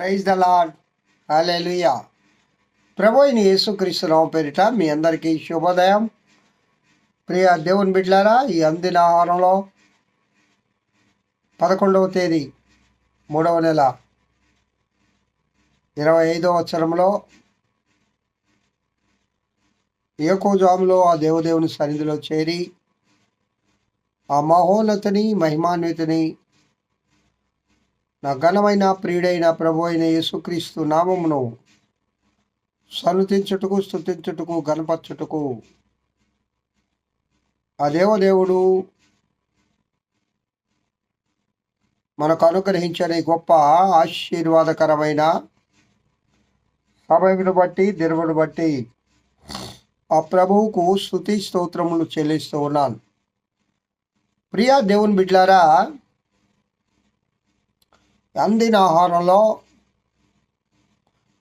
Praise the lord hallelujah ప్రభుని అయిన యేసుక్రీస్తు పేరిట మీ అందరికీ శుభోదయం. ప్రియ దేవుని బిడ్లారా ఈ అందిన ఆహారంలో పదకొండవ తేదీ మూడవ నెల ఇరవై ఐదవ వచ్చరంలో ఏకోజాములో ఆ దేవదేవుని సన్నిధిలో చేరి ఆ మహోన్నతిని మహిమాన్వితిని నా ఘనమైన ప్రియుడైన ప్రభు అయిన యేసుక్రీస్తు నామమును సనుతించుటకు స్థుతించుటకు గణపరచుటకు ఆ దేవదేవుడు మనకు అనుగ్రహించిన గొప్ప ఆశీర్వాదకరమైన సమయమును బట్టి దినమును బట్టి ఆ ప్రభువుకు స్థుతి స్తోత్రములు చెల్లిస్తూ ఉన్నాను. ప్రియా దేవుని బిడ్లారా అందిన ఆహారంలో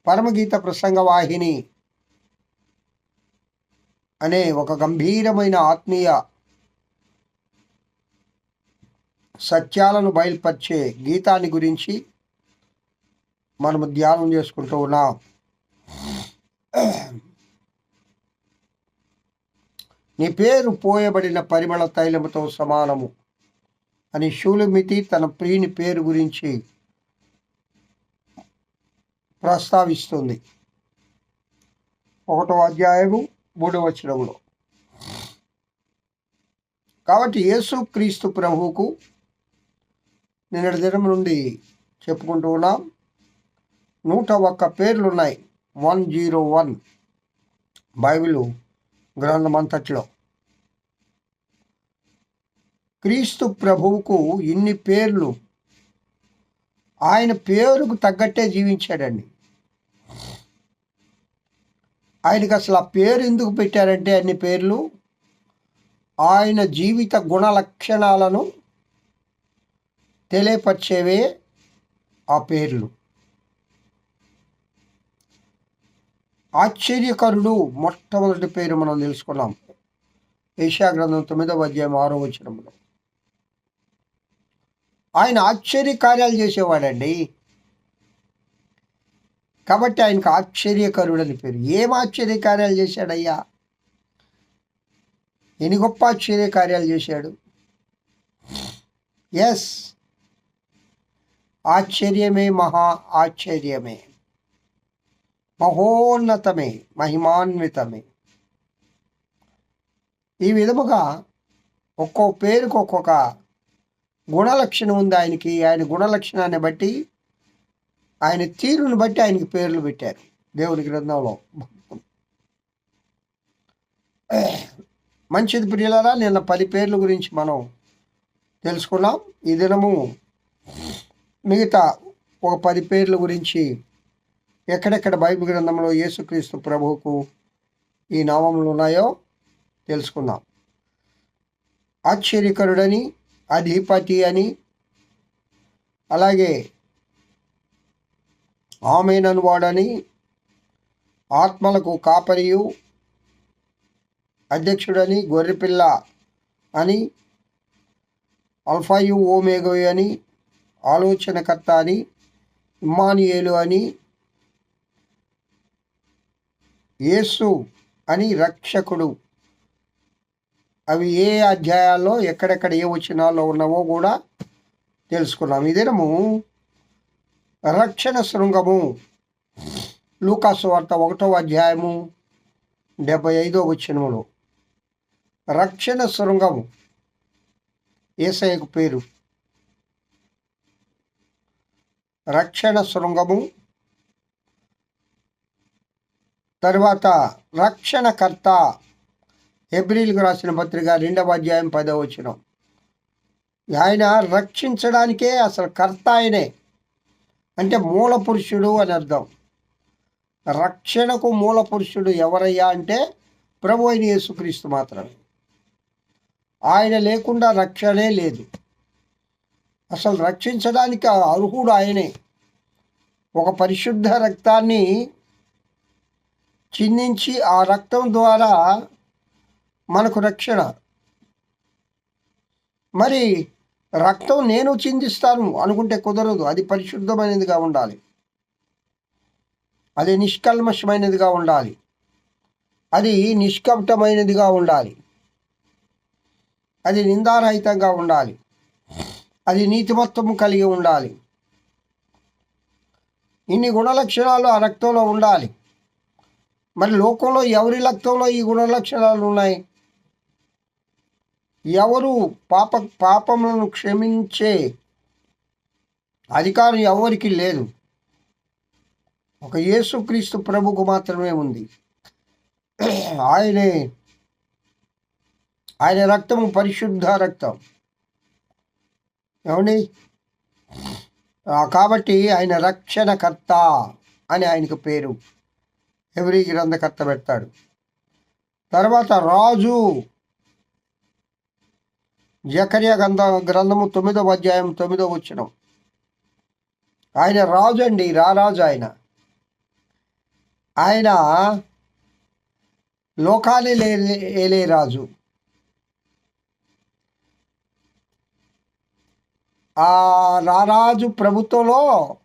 పరమగీత ప్రసంగ వాహిని అనే ఒక గంభీరమైన ఆత్మీయ సత్యాలను బయలుపరిచే గీతాన్ని గురించి మనము ధ్యానం చేసుకుంటూ ఉన్నాం. నీ పేరు పోయబడిన పరిమళ తైలముతో సమానము అని శూలమితి తన ప్రియుని పేరు గురించి ప్రస్తావిస్తుంది. ఒకటో అధ్యాయము మూడవ వచనంలో కాబట్టి యేసు క్రీస్తు ప్రభువుకు నిన్నటి దినం నుండి చెప్పుకుంటూ ఉన్నాం. నూట ఒక్క పేర్లు ఉన్నాయి వన్ జీరో వన్. బైబిల్ గ్రంథమంతట్లో. క్రీస్తు ప్రభువుకు ఇన్ని పేర్లు ఆయన పేరుకు తగ్గట్టే జీవించాడండి. ఆయనకి అసలు ఆ పేరు ఎందుకు పెట్టారంటే అన్ని పేర్లు? ఆయన జీవిత గుణ లక్షణాలను తెలియపరిచేవే ఆ పేర్లు. ఆశ్చర్యకరుడు మొట్టమొదటి పేరు మనం తెలుసుకున్నాం. ఏషియా గ్రంథం తొమ్మిదవ అధ్యాయం ఆరో వచనంలో ఆయన ఆశ్చర్య కార్యాలు చేసేవాడండి. కాబట్టి ఆయనకు ఆశ్చర్యకరుడు అని పేరు. ఏం ఆశ్చర్య కార్యాలు చేశాడయ్యా? ఎన్ని గొప్ప ఆశ్చర్య కార్యాలు చేశాడు. ఎస్ ఆశ్చర్యమే మహా ఆశ్చర్యమే. మహోన్నతమే మహిమాన్వితమే. ఈ విధముగా ఒక్కో పేరుకు ఒక్కొక్క గుణలక్షణం ఉంది ఆయనకి. ఆయన గుణలక్షణాన్ని బట్టి ఆయన తీరును బట్టి ఆయనకి పేర్లు పెట్టారు. దేవుని గ్రంథంలో. మంచిది ప్రియులరా నిన్న పది పేర్ల గురించి మనం తెలుసుకున్నాం. ఈ దినము మిగతా ఒక పది పేర్ల గురించి ఎక్కడెక్కడ బైబిల్ గ్రంథంలో యేసుక్రీస్తు ప్రభువుకు ఈ నామములు ఉన్నాయో తెలుసుకుందాం. ఆశ్చర్యకరుడని అధిపతి అని. అలాగే ఆమెనను వాడని ఆత్మలకు కాపరియు అధ్యక్షుడని గొర్రెపిల్ల అని అల్ఫాయు ఓమేగోయు అని ఆలోచనకర్త అని ఇమ్మానియేలు అని యేసు అని రక్షకుడు. అవి ఏ అధ్యాయాల్లో ఎక్కడెక్కడ ఏ వచనాల్లో ఉన్నావో కూడా తెలుసుకున్నాం. ఈ దినము రక్షణ శృంగము. లూకాసు వార్త ఒకటో అధ్యాయము డెబ్బై ఐదో వచనములు. రక్షణ శృంగము. ఏసయ్యకు పేరు. రక్షణ శృంగము. తర్వాత రక్షణకర్త. ఏప్రిల్కు రాసిన పత్రిక రెండవ అధ్యాయం పదవ వచ్చిన ఆయన రక్షించడానికే అసలు కర్త ఆయనే. అంటే మూల పురుషుడు అని అర్థం. రక్షణకు మూల పురుషుడు ఎవరయ్యా అంటే ప్రభు అయిన యేసుక్రీస్తు మాత్రమే. ఆయన లేకుండా రక్షణే లేదు. అసలు రక్షించడానికి అర్హుడు ఆయనే. ఒక పరిశుద్ధ రక్తాన్ని చిందించి ఆ రక్తం ద్వారా మనకు రక్షణ. మరి రక్తం నేను చిందిస్తాను అనుకుంటే కుదరదు. అది పరిశుద్ధమైనదిగా ఉండాలి. అది నిష్కల్మషమైనదిగా ఉండాలి. అది నిష్కపటమైనదిగా ఉండాలి. అది నిందారహితంగా ఉండాలి. అది నీతిమత్వం కలిగి ఉండాలి. ఇన్ని గుణలక్షణాలు ఆ రక్తంలో ఉండాలి. మరి లోకంలో ఎవరి రక్తంలో ఈ గుణలక్షణాలు ఉన్నాయి? ఎవరు పాప పాపములను క్షమించే అధికారం ఎవరికి లేదు. ఒక యేసుక్రీస్తు ప్రభుకు మాత్రమే ఉంది. ఆయనే ఆయన రక్తము పరిశుద్ధ రక్తం. ఏమండి? కాబట్టి ఆయన రక్షణకర్త అని ఆయనకు పేరు. ఎవరి గ్రంథకర్త పెడతాడు? తర్వాత రాజు జకర్య గ్రంథ గ్రంథము తొమ్మిదవ అధ్యాయం తొమ్మిదవ వచ్చిన ఆయన రాజు అండి రారాజు ఆయన. ఆయన లోకాన్ని లేలే రాజు. ఆ రారాజు ప్రభుత్వంలో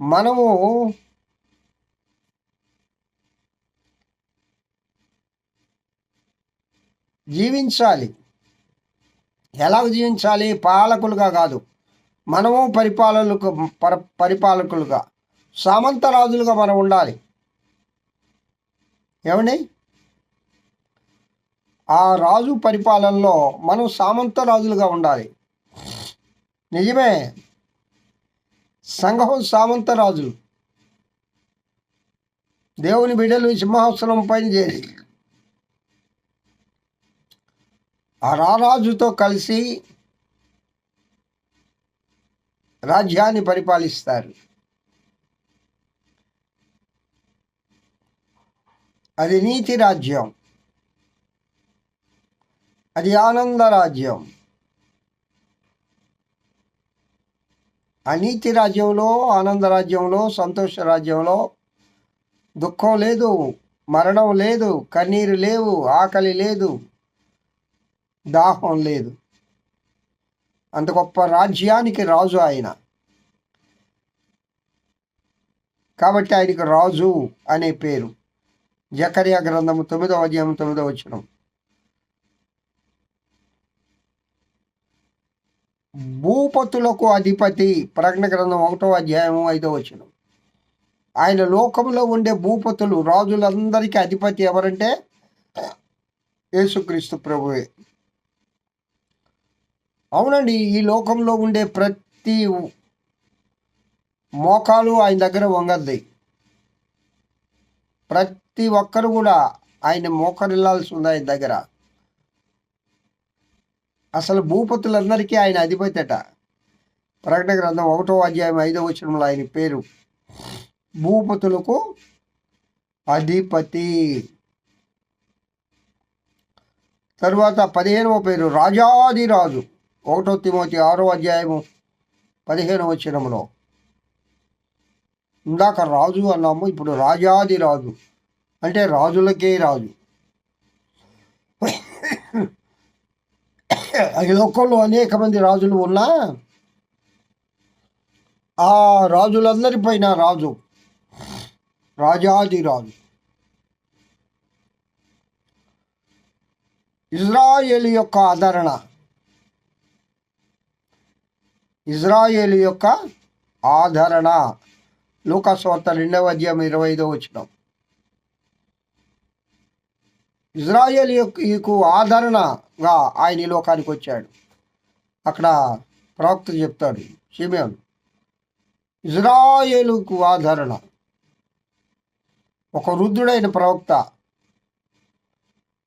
మనము జీవించాలి. ఎలా జీవించాలి? పాలకులుగా కాదు. మనము పరిపాలకులకు పర పరిపాలకులుగా. సామంత రాజులుగా మనం ఉండాలి. ఏమండి? ఆ రాజు పరిపాలనలో మనం సామంత రాజులుగా ఉండాలి. నిజమే. సంఘం సామంత రాజులు దేవుని బిడ్డలు సింహాసనం పైన చేరి ఆ రారాజుతో కలిసి రాజ్యాన్ని పరిపాలిస్తారు. అది నీతి రాజ్యం. అది ఆనంద రాజ్యం. ఆ నీతి రాజ్యంలో ఆనంద రాజ్యంలో సంతోష రాజ్యంలో దుఃఖం లేదు మరణం లేదు కన్నీరు లేవు ఆకలి లేదు. దాహం లేదు. అంత గొప్ప రాజ్యానికి రాజు ఆయన. కాబట్టి ఆయనకు రాజు అనే పేరు. జకర్యా గ్రంథము తొమ్మిదవ అధ్యాయం తొమ్మిదవ వచనం. భూపతులకు అధిపతి ప్రకటన గ్రంథం ఒకటో అధ్యాయం ఐదో వచనం. ఆయన లోకంలో ఉండే భూపతులు రాజులందరికీ అధిపతి ఎవరంటే యేసుక్రీస్తు ప్రభువే. అవునండి ఈ లోకంలో ఉండే ప్రతి మోకాలు ఆయన దగ్గర వంగద్ది. ప్రతి ఒక్కరు కూడా ఆయన మోకరిల్లాల్సి ఉంది ఆయన దగ్గర. అసలు భూపతులందరికీ ఆయన అధిపతి అట ప్రకటన గ్రంథం ఒకటో అధ్యాయం ఐదో వచనంలో ఆయన పేరు. భూపతులకు అధిపతి. తరువాత పదిహేనవ పేరు రాజాది రాజు ఒకటో తిమోతి ఆరో అధ్యాయము పదిహేను వచ్చినములో ఇందాక రాజు అన్నాము ఇప్పుడు రాజాది రాజు. అంటే రాజులకే రాజు. ఈ లోకంలో అనేక మంది రాజులు ఉన్నా ఆ రాజులందరిపైన రాజు. రాజాది రాజు. ఇజ్రాయేల్ యొక్క ఆదరణ. ఇజ్రాయేలు యొక్క ఆదరణ. లూకాస్వార్త రెండవ అధ్యాయం ఇరవై ఐదో వచ్చిన ఇజ్రాయేల్ యొక్క ఆదరణగా ఆయన ఈ లోకానికి వచ్చాడు. అక్కడ ప్రవక్త చెప్తాడు షిమేన్ ఇజ్రాయేలుకు ఆదరణ. ఒక వృద్ధుడైన ప్రవక్త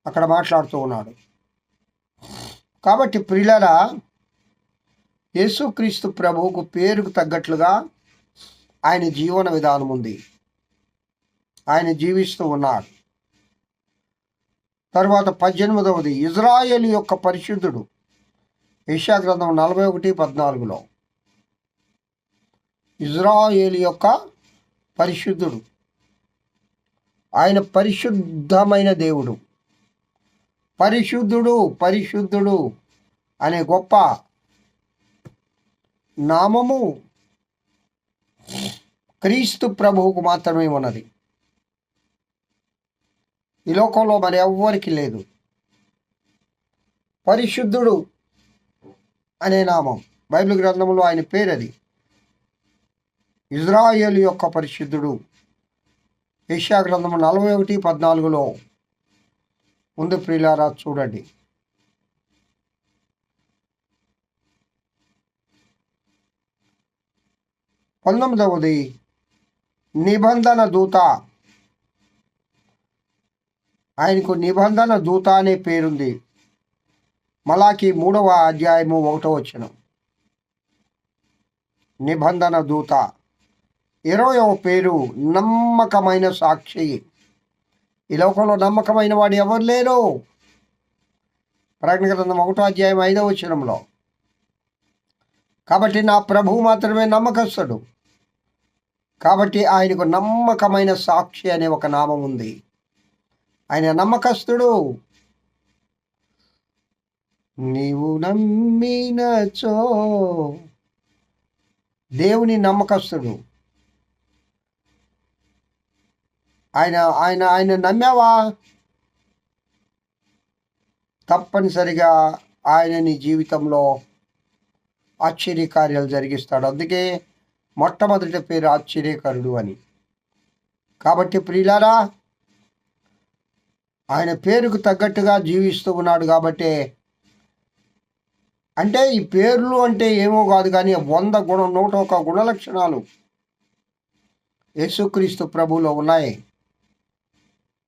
అక్కడ మాట్లాడుతూ ఉన్నాడు. కాబట్టి ప్రిలరా యేసుక్రీస్తు ప్రభువుకు పేరుకు తగ్గట్లుగా ఆయన జీవన విధానం ఉంది. ఆయన జీవిస్తూ ఉన్నాడు. తర్వాత పద్దెనిమిదవది ఇజ్రాయేల్ యొక్క పరిశుద్ధుడు. గ్రంథం నలభై ఒకటి పద్నాలుగులో. ఇజ్రాయేల్ యొక్క పరిశుద్ధుడు. ఆయన పరిశుద్ధమైన దేవుడు. పరిశుద్ధుడు పరిశుద్ధుడు అనే గొప్ప నామము క్రీస్తు ప్రభువుకు మాత్రమే ఉన్నది. ఈ లోకంలో మరి ఎవ్వరికి లేదు. పరిశుద్ధుడు అనే నామం. బైబిల్ గ్రంథంలో ఆయన పేరు అది ఇజ్రాయేల్ యొక్క పరిశుద్ధుడు. ఏషియా గ్రంథము నలభై ఒకటి పద్నాలుగులో. ఉంది ప్రియులారా చూడండి. పంతొమ్మిదవది నిబంధన దూత. ఆయనకు నిబంధన దూత అనే పేరుంది. మలాకి మూడవ అధ్యాయము ఒకటో వచ్చిన నిబంధన దూత. ఇరవయవ పేరు నమ్మకమైన సాక్షి. ఈ లోకంలో నమ్మకమైన వాడు ఎవరు లేరు? ప్రకటన గ్రంథం ఒకటో అధ్యాయం ఐదవ వచనంలో. కాబట్టి నా ప్రభువు మాత్రమే నమ్మకస్తుడు. కాబట్టి ఆయనకు నమ్మకమైన సాక్షి అనే ఒక నామం ఉంది. ఆయన నమ్మకస్తుడు. నీవు నమ్మినచో దేవుని నమ్మకస్తుడు. ఆయన ఆయన ఆయన నమ్మావా? తప్పనిసరిగా ఆయన నీ జీవితంలో ఆశ్చర్యకార్యాలు జరిగిస్తాడు. అందుకే మొట్టమొదటి పేరు ఆశ్చర్యకరుడు అని. కాబట్టి ప్రియులారా ఆయన పేరుకు తగ్గట్టుగా జీవిస్తూ ఉన్నాడు కాబట్టి అంటే ఈ పేర్లు అంటే ఏమో కాదు కానీ వంద గుణ నూట ఒక గుణ లక్షణాలు యేసుక్రీస్తు ప్రభువులో ఉన్నాయి.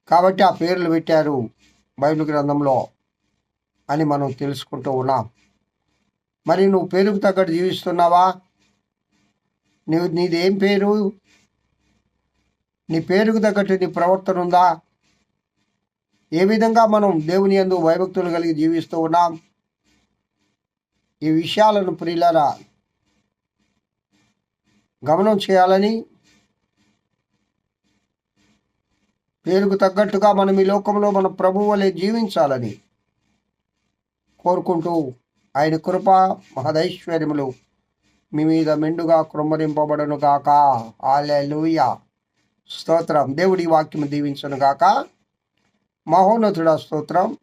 కాబట్టి ఆ పేర్లు పెట్టారు బైబిల్ గ్రంథంలో అని మనం తెలుసుకుంటూ ఉన్నాం. మరి నువ్వు పేరుకు తగ్గట్టు జీవిస్తున్నావా? నువ్వు నీదేం పేరు? నీ పేరుకు తగ్గట్టు నీ ప్రవర్తన ఉందా? ఏ విధంగా మనం దేవుని యందు భయభక్తులు కలిగి జీవిస్తూ ఉన్నాం? ఈ విషయాలను ప్రియులరా గమనం చేయాలని పేరుకు తగ్గట్టుగా మనం ఈ లోకంలో మన ప్రభువులే జీవించాలని కోరుకుంటూ ఆయన కృప మహదైశ్వర్యములు. మీ మీద మెండుగా కృమ్మరింపబడును గాక. ఆలూయ స్తోత్రం. దేవుడి వాక్యము దీవించను గాక. మహోన్నతుడ స్తోత్రం.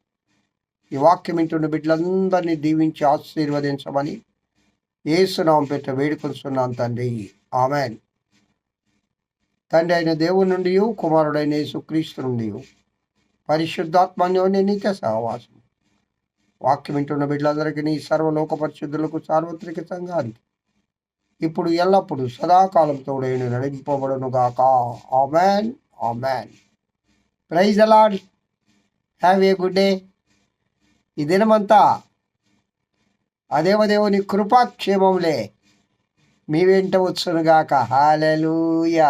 ఈ వాక్యం ఇంటున్న బిడ్డలందరినీ దీవించి ఆశీర్వదించమని ఏసునామం పెట్ట వేడుకొంచున్నాను తండ్రి. ఆమెన్. తండ్రి అయిన దేవుని నుండి కుమారుడైన యేసుక్రీస్తు నుండి పరిశుద్ధాత్మన్యోని నిత్య సహవాసం వాక్యం వింటున్న బిడ్డలందరికీ సర్వలోక పరిశుద్ధులకు సార్వత్రిక సంఘానికి ఇప్పుడు ఎల్లప్పుడు సదాకాలం తోడైన ఆ గాక ఆమెన్. మ్యాన్ ప్రైజ్ అలాడ్ హ్యావ్ ఏ గుడ్ డే ఈ దినమంతా అదేవదేవుని కృపాక్షేమంలే మీ వెంట వచ్చునుగాక. హాలూయా